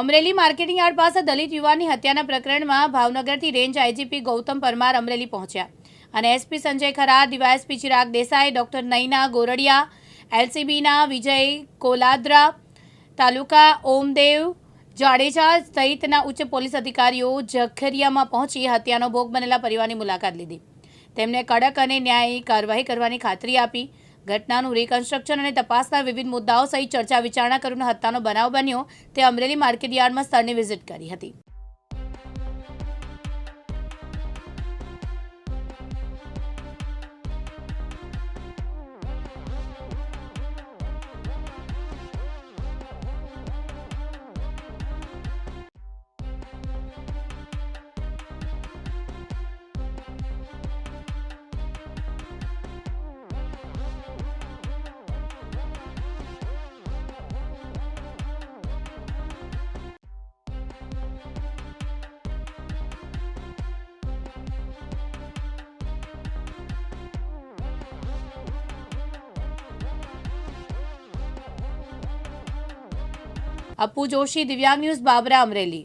Amreli marketing yard પાસે દલિત યુવાનની હત્યાના પ્રકરણમાં ભાવનગરથી રેન્જ આઈજીપી ગૌતમ પરમાર અમરેલી પહોંચ્યા. અને SP Sanjay Khara DYSP Chirag Desai, doctor Naina Goradiya, એલસીબીના Vijay Koladra, taluka Omdev Jadeja સહિતના ઉચ્ચ પોલીસ અધિકારીઓ જખરિયામાં પહોંચી હત્યાનો ભોગ બનેલા પરિવારની મુલાકાત લીધી. તેમને કડક અને ન્યાયી કાર્યવાહી કરવાની ખાતરી આપી ઘટનાનું રિકન્સ્ટ્રક્શન અને તપાસના વિવિધ મુદ્દાઓ સહિત ચર્ચા વિચારણા કરીને હત્યાનો બનાવ બન્યો. તે અમરેલી માર્કેટ યાર્ડમાં સ્થળની વિઝિટ કરી હતી. અપ્પુ જોશી દિવ્યાંગ ન્યૂઝ બાબરા અમરેલી.